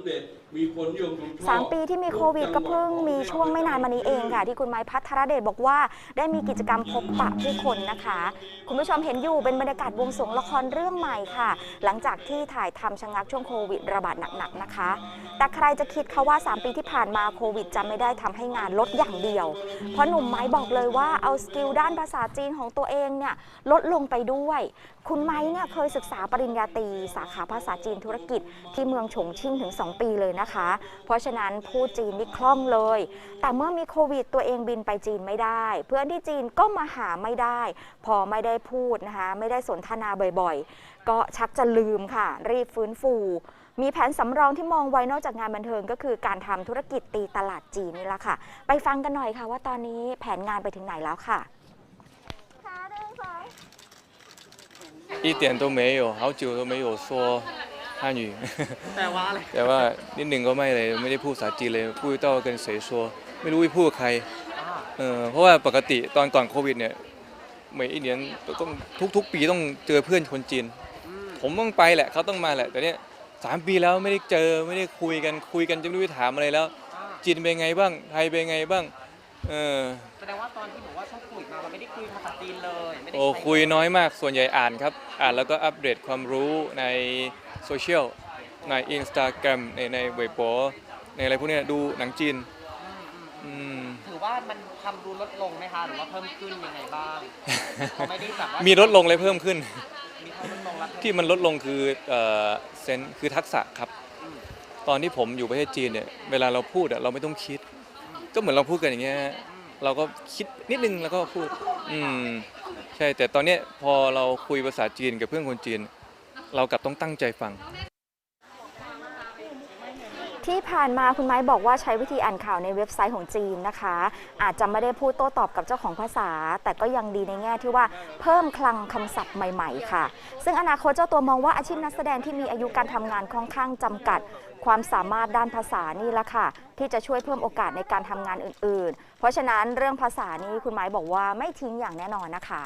ำเร็จ มีผลโยงสามปีที่มีโควิดก็เพิ่งมีช่วงไม่นานมานี้เองค่ะ ที่คุณไม้พัทรเดชบอกว่า ได้มีกิจกรรมพบปะผู้คนนะคะ คุณผู้ชมเห็นอยู่เป็นบรรยากาศวงสงละครเรื่องใหม่ค่ะ หลังจากที่ถ่ายทำชะงักช่วงโควิดระบาดหนักๆนะคะ แต่ใครจะคิดคะว่า 3 ปีที่ผ่านมาโควิดจะไม่ได้ทำให้งานลดอย่างเดียว เพราะหนุ่มไม้บอกเลยว่าเอาสกิลด้านภาษาจีนของตัวเองเนี่ยลดลงไปด้วย คุณไม้เนี่ยเคยศึกษาปริญญาตรีสาขาภาษาจีนธุรกิจที่เมืองฉงชิ่งถึง 2 ปีเลยนะคะ เพราะฉะนั้นพูดจีนนี่คล่องเลย แต่เมื่อมีโควิดตัวเองบินไปจีนไม่ได้ เพื่อนที่จีนก็มาหาไม่ได้ พอไม่ได้พูดนะคะ ไม่ได้สนทนาบ่อยๆ ก็ชักจะลืมค่ะ รีบฟื้นฟู มีแผนสำรองที่มองไว้นอกจากงานบันเทิงก็คือการทำธุรกิจตีตลาดจีนนี่แหละค่ะ ไปฟังกันหน่อยค่ะ ว่าตอนนี้แผนงานไปถึงไหนแล้วค่ะ 一点都没有，好久都没有说 汉语，แปลว่าอะไร แต่ว่านิดหนึ่งก็ไม่เลยไม่ได้พูดภาษาจีนเลยพูดเต้ากันเสยชัวไม่รู้จะพูดกับใครอ่าเออเพราะว่าปกติตอนก่อนโควิดเนี่ยเหมือนอีเนียนต้องทุก ๆ ปีต้องเจอเพื่อนคนจีนอืมผมต้องไปแหละเขาต้องมาแหละ แต่เนี้ยสามปีแล้วไม่ได้เจอไม่ได้คุยกันคุยกันจะไม่รู้จะถามอะไรแล้วอ่าจีนเป็นไงบ้างไทยเป็นไงบ้าง เออ แสดงว่าตอนที่บอกว่าช่วงโควิดมาเราไม่ได้คุยภาษาจีนเลยไม่ได้โอ้ใช้คุยน้อยมากส่วนใหญ่อ่านครับ อ่านแล้วก็อัปเดตความรู้ในโซเชียล ใน Instagram ในในเว็บโปในอะไรพวกเนี้ยดูหนังจีน อืมอืมอืม ถือว่ามันทำดูลดลงไหมคะหรือว่าเพิ่มขึ้นยังไงบ้างเขาไม่ได้แบบว่ามีลดลงเลยเพิ่มขึ้นมีเพิ่มลดลงแล้ว ที่มันลดลงคือเอ่อเซนคือทักษะครับ อืม ตอนที่ผมอยู่ประเทศจีนเนี่ยเวลาเราพูดอะเราไม่ต้องคิด ก็เหมือนเราพูดกันอย่างเงี้ยฮะเราก็คิดนิดนึงแล้วก็พูด อืม ใช่ แต่ตอนเนี้ยพอเราคุยภาษาจีนกับเพื่อนคนจีน เรากลับต้องตั้งใจฟัง ที่ผ่านมาคุณไม้บอกว่าใช้วิธีอ่านข่าวในเว็บไซต์ของจีนนะคะ อาจจะไม่ได้พูดโต้ตอบกับเจ้าของภาษา แต่ก็ยังดีในแง่ที่ว่าเพิ่มคลังคำศัพท์ใหม่ๆ ค่ะ ซึ่งอนาคตเจ้าตัวมองว่าอาชีพนักแสดงที่มีอายุการทำงานค่อนข้างจำกัด ความสามารถด้านภาษานี่ละค่ะ ที่จะช่วยเพิ่มโอกาสในการทำงานอื่น ๆ เพราะฉะนั้นเรื่องภาษานี้คุณไม้บอกว่าไม่ทิ้งอย่างแน่นอนนะคะ